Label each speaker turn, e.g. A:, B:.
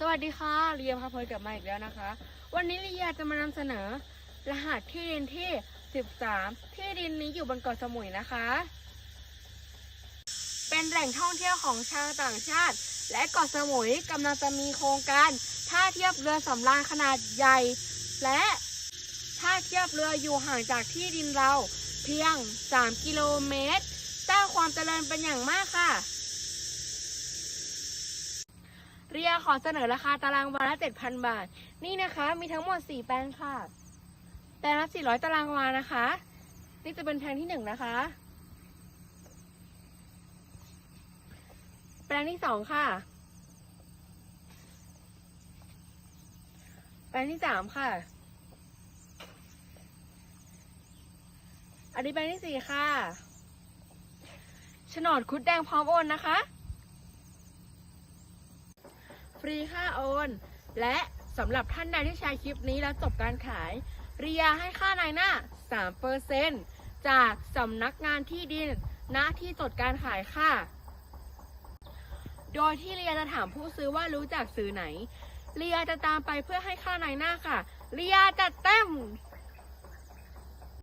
A: สวัสดีค่ะเรียมพาเพยกลับมาอีกแล้วนะคะ วันนี้เรียจะมานำเสนอ รหัสที่ดินที่ 13 ที่ดินนี้อยู่บนเกาะสมุยนะคะ เป็นแหล่งท่องเที่ยวของชาวต่างชาติ และเกาะสมุยกำลังจะมีโครงการท่าเทียบเรือสำราญขนาดใหญ่ และท่าเทียบเรืออยู่ห่างจากที่ดินเราเพียง 3 กิโลเมตรสร้างความเจริญเป็นอย่างมากค่ะ เรียขอเสนอราคาตารางวาละ7,000 บาท นี่นะคะมีทั้งหมด 4 แปลงค่ะ แปลงละ400 ตารางวานะคะ นี่จะเป็นแปลงที่ 1 นะคะ แปลงที่ 2 ค่ะ แปลงที่ 3 ค่ะ อันนี้แปลงที่ 4 ค่ะโฉนดคุดแดงพร้อมโอนนะคะ รีค่าโอน และสำหรับท่านใดที่ใช้คลิปนี้แล้วจบการขาย เรียให้ค่านายหน้า3%จากสำนักงานที่ดินณที่จดการขายค่ะ โดยที่เรียจะถามผู้ซื้อว่ารู้จักซื้อไหน เรียจะตามไปเพื่อให้ค่านายหน้าค่ะ เรียจะเต็ม